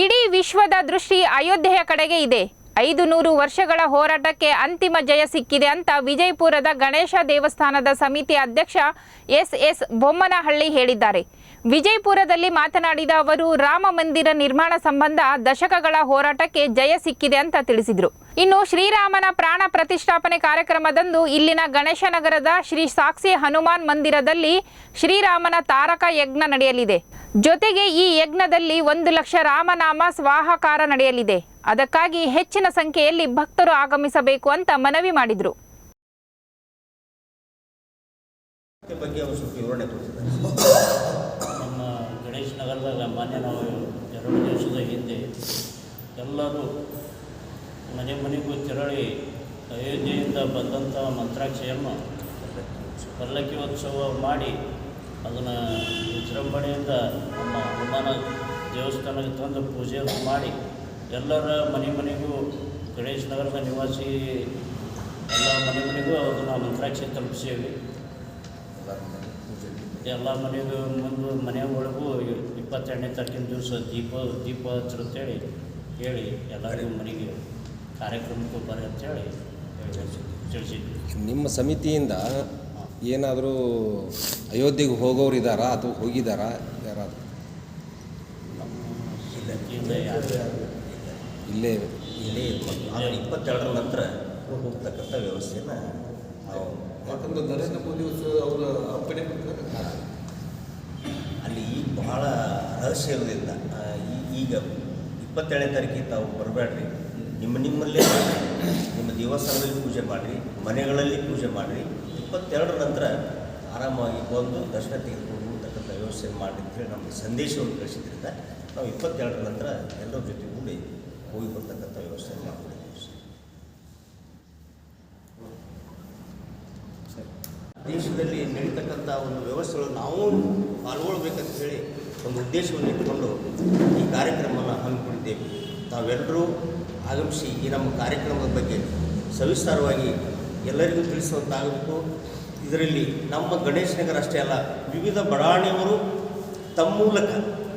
ಇಡೀ ವಿಶ್ವದ ದೃಷ್ಟಿ ಅಯೋಧ್ಯೆಯ ಕಡೆಗೆ ಇದೆ. ಐದು ನೂರು ವರ್ಷಗಳ ಹೋರಾಟಕ್ಕೆ ಅಂತಿಮ ಜಯ ಸಿಕ್ಕಿದೆ ಅಂತ ವಿಜಯಪುರದ ಗಣೇಶ ದೇವಸ್ಥಾನದ ಸಮಿತಿ ಅಧ್ಯಕ್ಷ ಎಸ್ ಎಸ್ ಬೊಮ್ಮನಹಳ್ಳಿ ಹೇಳಿದ್ದಾರೆ. ವಿಜಯಪುರದಲ್ಲಿ ಮಾತನಾಡಿದ ಅವರು, ರಾಮ ಮಂದಿರ ನಿರ್ಮಾಣ ಸಂಬಂಧ ದಶಕಗಳ ಹೋರಾಟಕ್ಕೆ ಜಯ ಸಿಕ್ಕಿದೆ ಅಂತ ತಿಳಿಸಿದರು. ಇನ್ನು ಶ್ರೀರಾಮನ ಪ್ರಾಣ ಪ್ರತಿಷ್ಠಾಪನೆ ಕಾರ್ಯಕ್ರಮದಂದು ಇಲ್ಲಿನ ಗಣೇಶನಗರದ ಶ್ರೀ ಸಾಕ್ಷಿ ಹನುಮಾನ್ ಮಂದಿರದಲ್ಲಿ ಶ್ರೀರಾಮನ ತಾರಕ ಯಜ್ಞ ನಡೆಯಲಿದೆ. ಜೊತೆಗೆ ಈ ಯಜ್ಞದಲ್ಲಿ ಒಂದು ಲಕ್ಷ ರಾಮನಾಮ ಸ್ವಾಹಾಕಾರ ನಡೆಯಲಿದೆ. ಅದಕ್ಕಾಗಿ ಹೆಚ್ಚಿನ ಸಂಖ್ಯೆಯಲ್ಲಿ ಭಕ್ತರು ಆಗಮಿಸಬೇಕು ಅಂತ ಮನವಿ ಮಾಡಿದರು. ನಾವು ಎರಡು ದಿವಸದ ಹಿಂದೆ ಎಲ್ಲರೂ ಮನೆ ಮನೆಗೂ ತೆರಳಿ ಅಯೋಧ್ಯೆಯಿಂದ ಬಂದಂಥ ಮಂತ್ರಾಕ್ಷಿಯನ್ನು ಪಲ್ಲಕ್ಕಿ ಉತ್ಸವ ಮಾಡಿ ಅದನ್ನು ವಿಜೃಂಭಣೆಯಿಂದ ನಮ್ಮ ಹನುಮಾನ ದೇವಸ್ಥಾನಕ್ಕೆ ತಂದು ಪೂಜೆಯನ್ನು ಮಾಡಿ ಎಲ್ಲರ ಮನೆ ಮನೆಗೂ ಗಣೇಶ ನಗರದ ನಿವಾಸಿ ಎಲ್ಲ ಮನೆ ಮನೆಗೂ ಅದನ್ನು ಮಂತ್ರಾಕ್ಷಿ ತಲುಪಿಸೇವೆ. ಎಲ್ಲ ಮನೆಗೂ ಮುಂದೆ ಮನೆ ಒಳಗೂ ಇಪ್ಪತ್ತೆರಡನೇ ತಾರೀಕಿನ ದಿವಸ ದೀಪ ದೀಪ ಹಚ್ಚಿರುತ್ತೇಳಿ ಹೇಳಿ ಎಲ್ಲರಿಗೂ ಮನೆಗೆ ಕಾರ್ಯಕ್ರಮಕ್ಕೂ ಬರ್ರಿ ಅಂತೇಳಿ ತಿಳಿಸಿದ್ವಿ. ನಿಮ್ಮ ಸಮಿತಿಯಿಂದ ಏನಾದರೂ ಅಯೋಧ್ಯೆಗೆ ಹೋಗೋರು ಇದ್ದಾರಾ ಅಥವಾ ಹೋಗಿದ್ದಾರಾ? ಯಾರಾದರೂ? ನಮ್ಮ ಸಮಿತಿಯಿಂದ ಯಾರು ಇಲ್ಲೇ ಇಲ್ಲಿ ಆದರೆ ಇಪ್ಪತ್ತೆರಡರ ನಂತರ ಹೋಗ್ತಕ್ಕಂಥ ವ್ಯವಸ್ಥೆಯನ್ನು ನಾವು ಯಾಕಂದ್ರೆ ನರೇಂದ್ರ ಮೋದಿ ಅವರ ಅಪ್ಪಣೆ ಪ್ರಕಾರ ಅಲ್ಲಿ ಈಗ ಬಹಳ ರಹಸ್ಯ ಇರೋದ್ರಿಂದ ಈ- ಈಗ ಇಪ್ಪತ್ತೇಳನೇ ತಾರೀಕಿಗೆ ತಾವು ಬರಬೇಡ್ರಿ. ನಿಮ್ಮ ನಿಮ್ಮಲ್ಲೇ ನಿಮ್ಮ ದೇವಸ್ಥಾನದಲ್ಲಿ ಪೂಜೆ ಮಾಡಿರಿ, ಮನೆಗಳಲ್ಲಿ ಪೂಜೆ ಮಾಡಿರಿ. ಇಪ್ಪತ್ತೆರಡರ ನಂತರ ಆರಾಮಾಗಿ ಬಂದು ದರ್ಶನ ತೆಗೆದುಕೊಂಡು ಹೋಗ್ತಕ್ಕಂಥ ವ್ಯವಸ್ಥೆ ಮಾಡಿ ಅಂತೇಳಿ ನಮಗೆ ಸಂದೇಶವನ್ನು ಕಳಿಸಿದ್ರಿಂದ ನಾವು ಇಪ್ಪತ್ತೆರಡರ ನಂತರ ಎಲ್ಲರ ಜೊತೆ ಕೂಡಿ ಹೋಗಿ ಬರ್ತಕ್ಕಂಥ ವ್ಯವಸ್ಥೆ ಮಾಡಿಕೊಂಡಿದ್ದೀವಿ ದೇಶದಲ್ಲಿ ನಡೀತಕ್ಕಂಥ ಒಂದು ವ್ಯವಸ್ಥೆಗಳು ನಾವು ಪಾಲ್ಗೊಳ್ಬೇಕಂತ ಹೇಳಿ ಒಂದು ಉದ್ದೇಶವನ್ನು ಇಟ್ಟುಕೊಂಡು ಈ ಕಾರ್ಯಕ್ರಮವನ್ನು ಹಮ್ಮಿಕೊಂಡಿದ್ದೇವೆ. ತಾವೆಲ್ಲರೂ ಆಗಮಿಸಿ ಈ ನಮ್ಮ ಕಾರ್ಯಕ್ರಮದ ಬಗ್ಗೆ ಸವಿಸ್ತಾರವಾಗಿ ಎಲ್ಲರಿಗೂ ತಿಳಿಸುವಂತಾಗಬೇಕು. ಇದರಲ್ಲಿ ನಮ್ಮ ಗಣೇಶ ನಗರ ಅಷ್ಟೇ ಅಲ್ಲ, ವಿವಿಧ ಬಡಾವಣೆಯವರು ತಮ್ಮ ಮೂಲಕ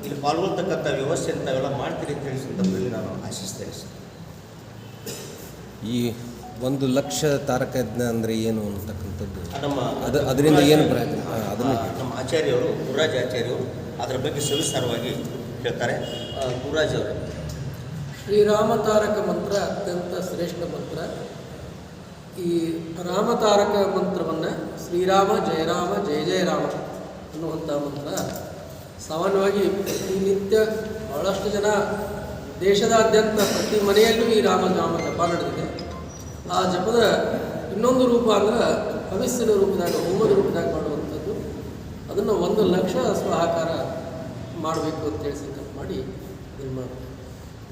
ಇಲ್ಲಿ ಪಾಲ್ಗೊಳ್ತಕ್ಕಂಥ ವ್ಯವಸ್ಥೆ ಅಂತವೆಲ್ಲ ಮಾಡ್ತೀರಿ ಅಂತ ಹೇಳಿ ಸಂದರ್ಭದಲ್ಲಿ ನಾನು ಆಶಿಸ್ತೇನೆ ಸರ್. ಈ ಒಂದು ಲಕ್ಷ ತಾರಕಜ್ಞ ಅಂದರೆ ಏನು ಅಂತಕ್ಕಂಥದ್ದು ನಮ್ಮ ಅದು ಅದರಿಂದ ಏನು ಅದನ್ನು ನಮ್ಮ ಆಚಾರ್ಯವರು ಗುರುರಾಜ ಆಚಾರ್ಯವರು ಅದರ ಬಗ್ಗೆ ಸವಿಸ್ತಾರವಾಗಿ ಹೇಳ್ತಾರೆ. ಆ, ಗುರುರಾಜ್ ಅವರು. ಶ್ರೀರಾಮತಾರಕ ಮಂತ್ರ ಅತ್ಯಂತ ಶ್ರೇಷ್ಠ ಮಂತ್ರ. ಈ ರಾಮತಾರಕ ಮಂತ್ರವನ್ನು ಶ್ರೀರಾಮ ಜಯರಾಮ ಜಯ ಜಯ ರಾಮ ಅನ್ನುವಂಥ ಮಂತ್ರ. ಸಾಮಾನ್ಯವಾಗಿ ಈ ನಿತ್ಯ ಬಹಳಷ್ಟು ಜನ ದೇಶದಾದ್ಯಂತ ಪ್ರತಿ ಮನೆಯಲ್ಲೂ ಈ ರಾಮನಾಮ ಜಪ ನಡೆದಿದೆ. ಆ ಜಪದ ಇನ್ನೊಂದು ರೂಪ ಅಂದ್ರೆ ಹವಿಸ್ಸಿನ ರೂಪದಾಗ ಹೋಮದ ರೂಪದಾಗ ಮಾಡುವಂಥದ್ದು. ಅದನ್ನು ಒಂದು ಲಕ್ಷ ಸ್ವಹಾಕಾರ ಮಾಡಬೇಕು ಅಂತೇಳಿ ಸಂಕಲ್ಪ ಮಾಡಿ ನಿಮ್ಮ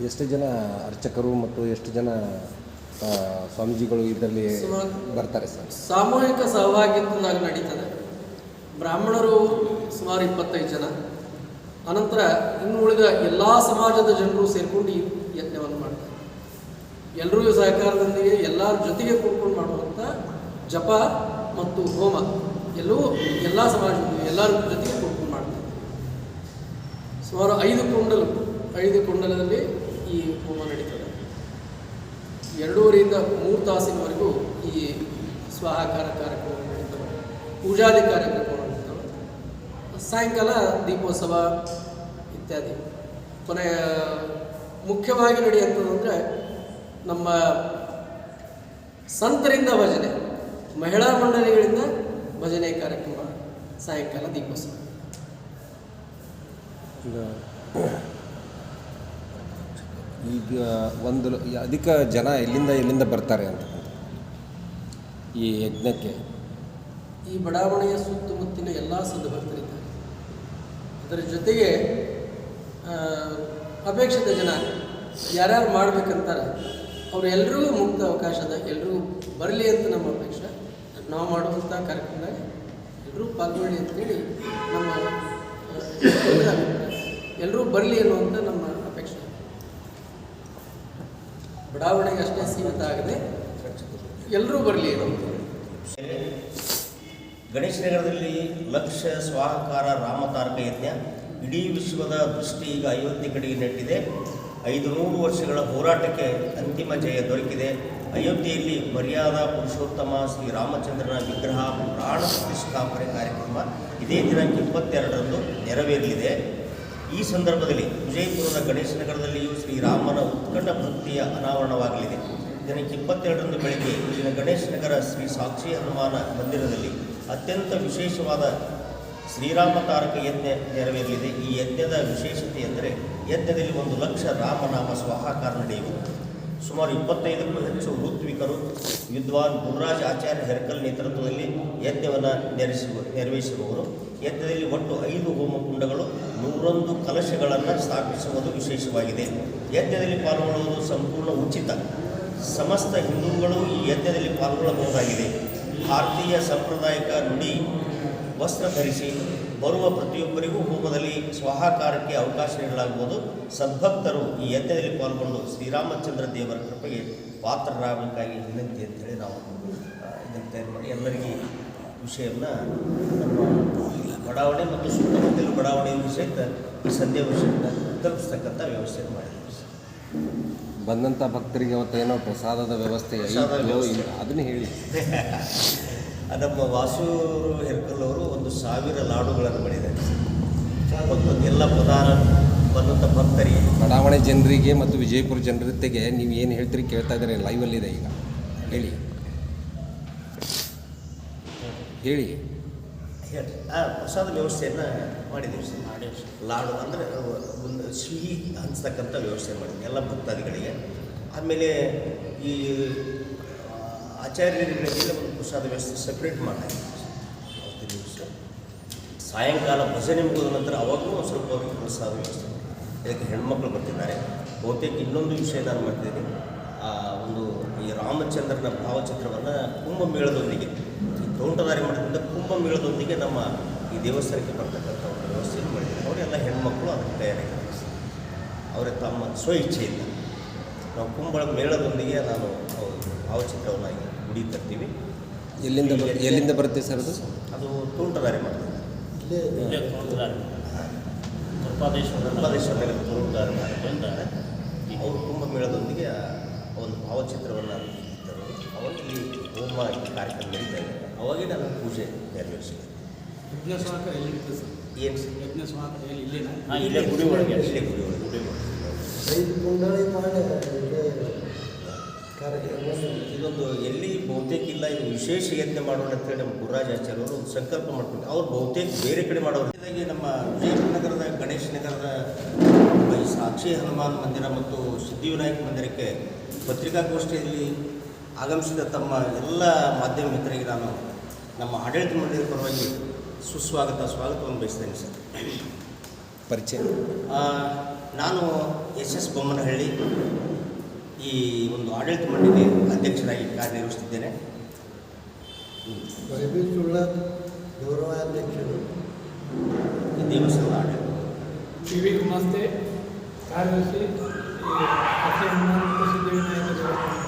ಎಷ್ಟು ಜನ ಅರ್ಚಕರು ಮತ್ತು ಎಷ್ಟು ಜನ ಸ್ವಾಮೀಜಿಗಳು ಇದರಲ್ಲಿ ಬರ್ತಾರೆ ಸರ್? ಸಾಮೂಹಿಕ ಸಹಭಾಗಿತ್ವದಾಗ ನಡೀತದೆ. ಬ್ರಾಹ್ಮಣರು ಸುಮಾರು ಇಪ್ಪತ್ತೈದು ಜನ. ಅನಂತರ ಇನ್ನು ಉಳಿದ ಎಲ್ಲ ಸಮಾಜದ ಜನರು ಸೇರಿಕೊಂಡು ಈ ಯಜ್ಞವನ್ನು ಮಾಡ್ತಾರೆ. ಎಲ್ಲರೂ ಸಹಕಾರದೊಂದಿಗೆ ಎಲ್ಲರ ಜೊತೆಗೆ ಕೂತ್ಕೊಂಡು ಮಾಡುವಂಥ ಜಪ ಮತ್ತು ಹೋಮ ಎಲ್ಲವೂ ಎಲ್ಲ ಸಮಾಜದ ಎಲ್ಲರ ಜೊತೆಗೆ ಕೂತ್ಕೊಂಡು ಮಾಡ್ತಾರೆ. ಸುಮಾರು ಐದು ಕುಂಡಲು, ಐದು ಕುಂಡಲದಲ್ಲಿ ಈ ಹೋಮ ನಡೀತದೆ. ಎರಡೂವರೆಯಿಂದ ಮೂರು ತಾಸಿನವರೆಗೂ ಈ ಸ್ವಾಹಾಕಾರ ಕಾರ್ಯಕ್ರಮ ನಡೀತವೆ. ಪೂಜಾದಿ ಕಾರ್ಯಕ್ರಮ ನಡೀತವೆ. ಸಾಯಂಕಾಲ ದೀಪೋತ್ಸವ ಇತ್ಯಾದಿ. ಕೊನೆಯ ಮುಖ್ಯವಾಗಿ ನಡೆಯುವಂಥದ್ದು ಅಂದರೆ ನಮ್ಮ ಸಂತರಿಂದ ಭಜನೆ ಮಹಿಳಾ ಮಂಡಳಿಗಳಿಂದ ಭಜನೆ ಕಾರ್ಯಕ್ರಮ ಸಾಯಂಕಾಲ ದೀಪೋತ್ಸವ. ಈಗ ಒಂದು ಅಧಿಕ ಜನ ಎಲ್ಲಿಂದ ಎಲ್ಲಿಂದ ಬರ್ತಾರೆ ಅಂತ. ಈ ಯಜ್ಞಕ್ಕೆ. ಈ ಬಡಾವಣೆಯ ಸುತ್ತಮುತ್ತಿನ ಎಲ್ಲ ಸದ್ಭಕ್ತರಿದ್ದಾರೆ ಅದರ ಜೊತೆಗೆ ಅಪೇಕ್ಷಿತ ಜನ ಯಾರ್ಯಾರು ಮಾಡ್ಬೇಕಂತಾರೆ ಅವ್ರು ಮುಕ್ತ ಅವಕಾಶದ ಎಲ್ಲರೂ ಬರಲಿ ಅಂತ ನಮ್ಮ ಅಪೇಕ್ಷೆ. ನಾವು ಮಾಡುವಂಥ ಕಾರ್ಯಕ್ರಮದಾಗ ಎಲ್ಲರೂ ಪಾಲ್ಗೊಳ್ಳಿ ಅಂತೇಳಿ ನಮ್ಮ ಎಲ್ಲರೂ ಬರಲಿ ಅನ್ನುವಂಥ ನಮ್ಮ ಅಪೇಕ್ಷೆ. ಬಡಾವಣೆಗೆ ಅಷ್ಟೇ ಸೀಮಿತ ಆಗದೆ. ಎಲ್ಲರೂ ಬರಲಿ ಅನ್ನುವಂಥ ಗಣೇಶ ನಗರದಲ್ಲಿ ಲಕ್ಷ ಸ್ವಾಹಕಾರ ರಾಮತಾರಕ ಯಜ್ಞ ಇಡೀ ವಿಶ್ವದ ದೃಷ್ಟಿ ಈಗ ಅಯೋಧ್ಯೆ ಕಡೆಗೆ ನೆಟ್ಟಿದೆ. ಐದು ನೂರು ವರ್ಷಗಳ ಹೋರಾಟಕ್ಕೆ ಅಂತಿಮ ಜಯ ದೊರಕಿದೆ. ಅಯೋಧ್ಯೆಯಲ್ಲಿ ಮರ್ಯಾದಾ ಪುರುಷೋತ್ತಮ ಶ್ರೀ ರಾಮಚಂದ್ರನ ವಿಗ್ರಹ ಪ್ರಾಣ ಪ್ರತಿಷ್ಠಾಪನೆ ಕಾರ್ಯಕ್ರಮ ಇದೇ ದಿನಾಂಕ ಇಪ್ಪತ್ತೆರಡರಂದು ನೆರವೇರಲಿದೆ. ಈ ಸಂದರ್ಭದಲ್ಲಿ ವಿಜಯಪುರದ ಗಣೇಶ ನಗರದಲ್ಲಿಯೂ ಶ್ರೀರಾಮನ ಉತ್ಕಟ ಭಕ್ತಿಯ ಅನಾವರಣವಾಗಲಿದೆ. ದಿನಕ್ಕೆ ಇಪ್ಪತ್ತೆರಡರಂದು ಬೆಳಗ್ಗೆ ಇಲ್ಲಿನ ಗಣೇಶ ನಗರ ಶ್ರೀ ಸಾಕ್ಷಿ ಹನುಮಾನ ಮಂದಿರದಲ್ಲಿ ಅತ್ಯಂತ ವಿಶೇಷವಾದ ಶ್ರೀರಾಮ ತಾರಕ ಯಜ್ಞ ನೆರವೇರಲಿದೆ. ಈ ಯಜ್ಞದ ವಿಶೇಷತೆ ಎಂದರೆ ಯಜ್ಞದಲ್ಲಿ ಒಂದು ಲಕ್ಷ ರಾಮನಾಮ ಸ್ವಾಹಾಕಾರ ನಡೆಯುವುದು. ಸುಮಾರು ಇಪ್ಪತ್ತೈದಕ್ಕೂ ಹೆಚ್ಚು ಋತ್ವಿಕರು, ವಿದ್ವಾನ್ ಗುರುರಾಜ್ ಆಚಾರ್ಯ ಹೆರ್ಕಲ್ ನೇತೃತ್ವದಲ್ಲಿ ಯಜ್ಞವನ್ನು ನೆರೆಸುವ ನೆರವೇರಿಸುವವರು ಯಜ್ಞದಲ್ಲಿ ಒಟ್ಟು ಐದು ಹೋಮ ಕುಂಡಗಳು ನೂರೊಂದು ಕಲಶಗಳನ್ನು ಸ್ಥಾಪಿಸುವುದು ವಿಶೇಷವಾಗಿದೆ. ಯಜ್ಞದಲ್ಲಿ ಪಾಲ್ಗೊಳ್ಳುವುದು ಸಂಪೂರ್ಣ ಉಚಿತ. ಸಮಸ್ತ ಹಿಂದೂಗಳು ಈ ಯಜ್ಞದಲ್ಲಿ ಪಾಲ್ಗೊಳ್ಳಬಹುದಾಗಿದೆ. ಭಾರತೀಯ ಸಾಂಪ್ರದಾಯಿಕ ನುಡಿ ವಸ್ತ್ರ ಧರಿಸಿ ಬರುವ ಪ್ರತಿಯೊಬ್ಬರಿಗೂ ಹೋಮದಲ್ಲಿ ಸ್ವಾಹಾಕಾರಕ್ಕೆ ಅವಕಾಶ ನೀಡಲಾಗುವುದು. ಸದ್ಭಕ್ತರು ಈ ಯಜ್ಞದಲ್ಲಿ ಪಾಲ್ಗೊಂಡು ಶ್ರೀರಾಮಚಂದ್ರ ದೇವರ ಕೃಪೆಗೆ ಪಾತ್ರರಾಗಬೇಕಾಗಿ ವಿನಂತಿ ಅಂತೇಳಿ ನಾವು ಇದನ್ನು ತಯಾರು ಮಾಡಿ ಎಲ್ಲರಿಗೆ ವಿಷಯವನ್ನು ಬಡಾವಣೆ ಮತ್ತು ಸುತ್ತಮುತ್ತಲ ಬಡಾವಣೆ ಸಹಿತ ಈ ಸಂದೇಶವನ್ನು ತಲುಪಿಸ್ತಕ್ಕಂಥ ವ್ಯವಸ್ಥೆಯನ್ನು ಮಾಡಿದ್ದೀವಿ ಬಂದಂಥ ಭಕ್ತರಿಗೆ ಅವತ್ತೇನೋ ಏನೋ ಪ್ರಸಾದದ ವ್ಯವಸ್ಥೆ ಅದನ್ನು ಹೇಳಿ. ನಮ್ಮ ವಾಸೂರು ಹೆರ್ಕಲ್ ಅವರು ಒಂದು ಸಾವಿರ ಲಾಡುಗಳನ್ನು ಮಾಡಿದ್ದಾರೆ. ಒಂದೊಂದು ಎಲ್ಲ ಪ್ರಧಾನ ಬಂದಂಥ ಭಕ್ತರಿಗೆ. ಬಡಾವಣೆ ಜನರಿಗೆ ಮತ್ತು ವಿಜಯಪುರ ಜನತೆಗೆ ನೀವು ಏನು ಹೇಳ್ತೀರಿ ಕೇಳ್ತಾ ಇದ್ದಾರೆ ಲೈವಲ್ಲಿದೆ ಈಗ. ಹೇಳಿ. ಹೇಳಿ. ಆ ಪ್ರಸಾದ ವ್ಯವಸ್ಥೆಯನ್ನು ಮಾಡಿದ್ದೀವಿ ಸರ್. ಮಾಡಿ ಲಾಡು ಅಂದರೆ ಒಂದು ಸಿಹಿ ಹಂಚ್ತಕ್ಕಂಥ ವ್ಯವಸ್ಥೆ ಮಾಡಿದ್ವಿ ಎಲ್ಲ ಭಕ್ತಾದಿಗಳಿಗೆ. ಆಮೇಲೆ ಈ ಆ, ಆಚಾರ್ಯರುಗಳಿಗೆಲ್ಲ ಒಂದು ಪ್ರಸಾದ ವ್ಯವಸ್ಥೆ ಸಪ್ರೇಟ್ ದಿವಸ ಸಾಯಂಕಾಲ ಭಜನೆ ಮುಗಿದ ನಂತರ ಅವಾಗೂ ಸ್ವಲ್ಪ ಪ್ರಸಾದ ವ್ಯವಸ್ಥೆ ಮಾಡಿ ಇದಕ್ಕೆ ಹೆಣ್ಮಕ್ಳು ಬರ್ತಿದ್ದಾರೆ. ಬಹುತೇಕ ಇನ್ನೊಂದು ವಿಷಯ ನಾನು ಮಾಡ್ತಿದ್ದೀನಿ. ಆ, ಒಂದು ಈ ರಾಮಚಂದ್ರನ ಭಾವಚಿತ್ರವನ್ನು ಕುಂಭಮೇಳದೊಂದಿಗೆ, ಈ ತೋಂಟದಾರಿ ಮಾಡೋದ್ರಿಂದ ಕುಂಭಮೇಳದೊಂದಿಗೆ ನಮ್ಮ ಈ ದೇವಸ್ಥಾನಕ್ಕೆ ಬರ್ತಕ್ಕಂಥ ಒಂದು ವ್ಯವಸ್ಥೆಯನ್ನು ಮಾಡಿದ್ದಾರೆ. ಅವರೆಲ್ಲ ಹೆಣ್ಮಕ್ಳು, ಅದಕ್ಕೆ ತಯಾರಾಗಿದ್ದಾರೆ. ಅವರೇ ತಮ್ಮ ಸ್ವ ಇಚ್ಛೆಯಿಂದ ನಾವು ಕುಂಬಳ ಮೇಳದೊಂದಿಗೆ ನಾನು ಭಾವಚಿತ್ರವನ್ನು ಗುಡಿ ತರ್ತೀವಿ. ಎಲ್ಲಿಂದ ಬರ್- ಎಲ್ಲಿಂದ ಬರುತ್ತೆ ಸರ್ ಅದು? ಅದು ತೋಂಟದಾರಿ ಮಾಡ್ತಾರೆ ಇಲ್ಲೇ ತೋಟದಾರಿ. ತೋಂಟದಾರಿ ಮಾಡ್ತಾರೆ ಅವರು ಕುಂಭಮೇಳದೊಂದಿಗೆ ಒಂದು ಭಾವಚಿತ್ರವನ್ನು ಇದ್ದರು ಅವಾಗ ಇಲ್ಲಿ ಹೋಮ ಕಾರ್ಯಕ್ರಮ ನಡೀತಾ ಇದೆ ಅವಾಗೇ ನಾನು ಪೂಜೆ ನೆರವೇರಿಸಿದೆ. ಯಜ್ಞ ಸ್ವಾಕ ಎಲ್ಲಿ ಇರ್ತದೆ ಸರ್? ಏನು ಯಜ್ಞ ಸ್ವಾಕ ಎಲ್ಲಿ ಇಲ್ಲೇನಾ? ಹಾಂ ಇಲ್ಲೇ ಗುಡಿ ಒಳಗೆ ಇಲ್ಲೇ ಗುಡಿ ಒಳಗೆ ಗುಡಿ ಒಳಗೆ ಐದು ಕುಂಡಳಿ ಮಾಡಿ ಇದೇ ಕಾರ್ಯಕ್ರಮ ಇದೊಂದು ಎಲ್ಲಿ ಬಹುತೇಕ ಇಲ್ಲ ಇದು ವಿಶೇಷ ಯಜ್ಞ ಮಾಡೋಣ ಅಂತೇಳಿ ನಮ್ಮ ಗುರುರಾಜಾಚಾರ್ಯವರು ಒಂದು ಸಂಕಲ್ಪ ಮಾಡ್ಕೊಂಡು ಅವ್ರು ಬಹುತೇಕ ಬೇರೆ ಕಡೆ ಮಾಡೋರು. ಹೀಗಾಗಿ ನಮ್ಮ ವಿಜಯಪುರ ನಗರದ ಗಣೇಶ ನಗರದ ಸಾಕ್ಷಿ ಹನುಮಾನ್ ಮಂದಿರ ಮತ್ತು ಸಿದ್ಧಿವಿನಾಯಕ ಮಂದಿರಕ್ಕೆ ಪತ್ರಿಕಾಗೋಷ್ಠಿಯಲ್ಲಿ ಆಗಮಿಸಿದ ತಮ್ಮ ಎಲ್ಲ ಮಾಧ್ಯಮ ಮಿತ್ರರಿಗೆ ನಾನು ನಮ್ಮ ಆಡಳಿತ ಮಂಡಳಿಯ ಪರವಾಗಿ ಸುಸ್ವಾಗತ ಸ್ವಾಗತವನ್ನು ಬಯಸ್ತೇನೆ ಸರ್. ಪರಿಚಯ. ನಾನು ಎಸ್ ಎಸ್ ಬೊಮ್ಮನಹಳ್ಳಿ ಈ ಒಂದು ಆಡಳಿತ ಮಂಡಳಿ ಅಧ್ಯಕ್ಷರಾಗಿ ಕಾರ್ಯನಿರ್ವಹಿಸುತ್ತಿದ್ದೇನೆ. ವೈಬಿ ಸುಳ್ಳದ್ ಗೌರವಾಧ್ಯಕ್ಷರು. ಈ ದೇವಸ್ಥಾನದ ಆಡಳಿತ. ಟಿ ವಿ ಗುಮಾಸ್ತೆ ಕಾರ್ಯದರ್ಶಿ ಈ ಅಖಿಲ ಹನುಮಾನ್ ಮತ್ತು ಸಿದ್ಧಿವಿನಾಯಕ ದೇವಸ್ಥಾನ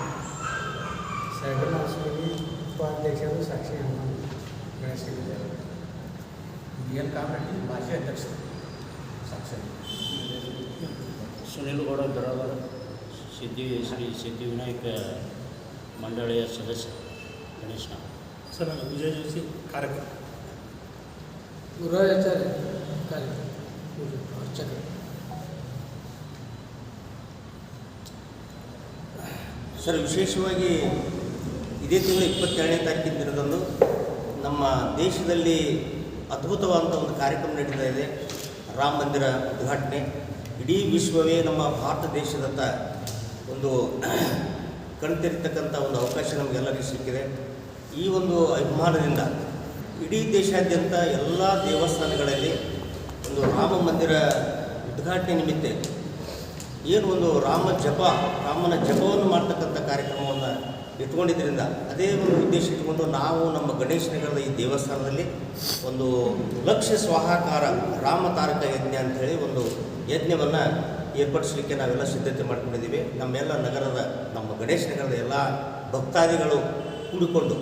ಸೈಕಲಾಸ್ವಾಮಿ ಉಪಾಧ್ಯಕ್ಷರು ಸಾಕ್ಷಿ ಹನುಮಾನ್ ಗಣೇಶ ಏನು ಕಾಮರೆಡ್ಡಿ ಭಾಷೆ ಅಧ್ಯಕ್ಷ ಸಾಕ್ಷಿ. ಸುನಿಲ್ ಗೌಡ ಬಿರಾದರ್ ಸಿದ್ಧಿ ಶ್ರೀ ಸಿದ್ಧಿವಿನಾಯಕ ಮಂಡಳಿಯ ಸದಸ್ಯ ಗಣೇಶ ಸರ್ ನಾನು ವಿಜಯ ಜೋಶಿ ಕಾರ್ಯಕ್ರಮ. ಗುರುಚಾರ್ಯ ಕಾರ್ಯಕ್ರಮ. ಅರ್ಚಕ. ಸರ್ ವಿಶೇಷವಾಗಿ ಇದೇ ತಿಂಗಳ ಇಪ್ಪತ್ತೆರಡನೇ ತಾರೀಕಿನ ದಿನದಂದು ನಮ್ಮ ದೇಶದಲ್ಲಿ ಅದ್ಭುತವಾದಂಥ ಒಂದು ಕಾರ್ಯಕ್ರಮ ನಡೀತಾ ಇದೆ. ರಾಮ ಮಂದಿರ ಉದ್ಘಾಟನೆ. ಇಡೀ ವಿಶ್ವವೇ ನಮ್ಮ ಭಾರತ ದೇಶದತ್ತ ಒಂದು ಕಣ್ತೆರಿತಕ್ಕಂಥ ಒಂದು ಅವಕಾಶ ನಮಗೆಲ್ಲರಿಗೂ ಸಿಕ್ಕಿದೆ. ಈ ಒಂದು ಅಭಿಮಾನದಿಂದ ಇಡೀ ದೇಶಾದ್ಯಂತ ಎಲ್ಲ ದೇವಸ್ಥಾನಗಳಲ್ಲಿ ಒಂದು ರಾಮ ಮಂದಿರ ಉದ್ಘಾಟನೆ ನಿಮಿತ್ತ ಏನು ಒಂದು ರಾಮ ಜಪ, ರಾಮನ ಜಪವನ್ನು ಮಾಡ್ತಕ್ಕಂಥ ಕಾರ್ಯಕ್ರಮವನ್ನು ಇಟ್ಕೊಂಡಿದ್ದರಿಂದ ಅದೇ ಒಂದು ಉದ್ದೇಶ ಇಟ್ಕೊಂಡು ನಾವು ನಮ್ಮ ಗಣೇಶ ನಗರದ ಈ ದೇವಸ್ಥಾನದಲ್ಲಿ ಒಂದು ಲಕ್ಷ ಸ್ವಾಹಾಕಾರ ರಾಮ ತಾರಕ ಯಜ್ಞ ಅಂಥೇಳಿ ಒಂದು ಯಜ್ಞವನ್ನು ಏರ್ಪಡಿಸಲಿಕ್ಕೆ ನಾವೆಲ್ಲ ಸಿದ್ಧತೆ ಮಾಡಿಕೊಂಡಿದ್ದೀವಿ. ನಮ್ಮೆಲ್ಲ ನಗರದ, ನಮ್ಮ ಗಣೇಶ ನಗರದ ಎಲ್ಲ ಭಕ್ತಾದಿಗಳು ಕೂಡಿಕೊಂಡು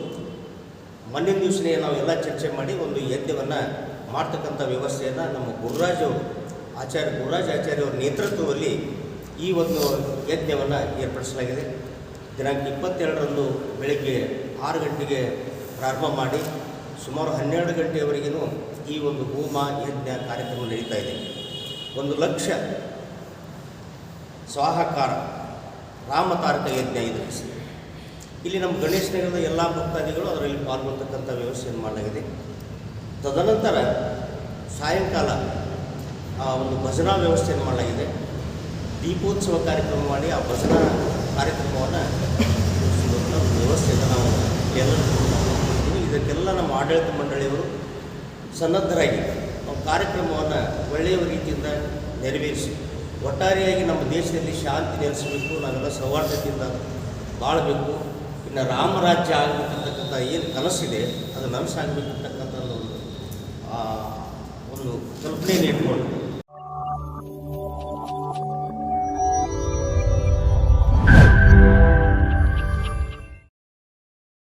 ಮೊನ್ನೆ ದಿವಸನೇ ನಾವೆಲ್ಲ ಚರ್ಚೆ ಮಾಡಿ ಒಂದು ಯಜ್ಞವನ್ನು ಮಾಡ್ತಕ್ಕಂಥ ವ್ಯವಸ್ಥೆಯನ್ನು ನಮ್ಮ ಗುರುರಾಜ್ ಅವರು, ಆಚಾರ್ಯ ಗುರುರಾಜ್ ಆಚಾರ್ಯ ಅವರ ನೇತೃತ್ವದಲ್ಲಿ ಈ ಒಂದು ಯಜ್ಞವನ್ನು ಏರ್ಪಡಿಸಲಾಗಿದೆ. ದಿನಾಂಕ ಇಪ್ಪತ್ತೆರಡರಂದು ಬೆಳಗ್ಗೆ ಆರು ಗಂಟೆಗೆ ಪ್ರಾರಂಭ ಮಾಡಿ ಸುಮಾರು ಹನ್ನೆರಡು ಗಂಟೆಯವರೆಗೂ ಈ ಒಂದು ಹೋಮ, ಯಜ್ಞ ಕಾರ್ಯಕ್ರಮ ನಡೀತಾ ಇದೆ. ಒಂದು ಲಕ್ಷ ಸ್ವಾಹಾಕಾರ, ರಾಮತಾರಕ ಯಜ್ಞ ಇದು. ಇಲ್ಲಿ ನಮ್ಮ ಗಣೇಶ ನಗರದ ಎಲ್ಲ ಭಕ್ತಾದಿಗಳು ಅದರಲ್ಲಿ ಪಾಲ್ಗೊಳ್ತಕ್ಕಂಥ ವ್ಯವಸ್ಥೆಯನ್ನು ಮಾಡಲಾಗಿದೆ. ತದನಂತರ ಸಾಯಂಕಾಲ, ಆ ಒಂದು ಭಜನಾ ವ್ಯವಸ್ಥೆಯನ್ನು ಮಾಡಲಾಗಿದೆ. ದೀಪೋತ್ಸವ ಕಾರ್ಯಕ್ರಮ ಮಾಡಿ ಆ ಭಜನಾ ಕಾರ್ಯಕ್ರಮವನ್ನು ಒಂದು ವ್ಯವಸ್ಥೆಯನ್ನು ನಾವು ಎಲ್ಲರೂ ಇದಕ್ಕೆಲ್ಲ ನಮ್ಮ ಆಡಳಿತ ಮಂಡಳಿಯವರು ಸನ್ನದ್ಧರಾಗಿ ನಾವು ಕಾರ್ಯಕ್ರಮವನ್ನು ಒಳ್ಳೆಯ ರೀತಿಯಿಂದ ನೆರವೇರಿಸಿ ಒಟ್ಟಾರೆಯಾಗಿ ನಮ್ಮ ದೇಶದಲ್ಲಿ ಶಾಂತಿ ನೆಲೆಸಬೇಕು, ನಾವೆಲ್ಲ ಸೌಹಾರ್ದತೆಯಿಂದ ಬಾಳಬೇಕು. ಇನ್ನು ರಾಮರಾಜ್ಯ ಆಗಬೇಕಂತಕ್ಕಂಥ ಏನು ಕನಸಿದೆ, ಅದು ನನಸಾಗಬೇಕಂತಕ್ಕಂಥ ಒಂದು ಒಂದು ಕಲ್ಪನೆಯನ್ನು ಇಟ್ಕೊಂಡು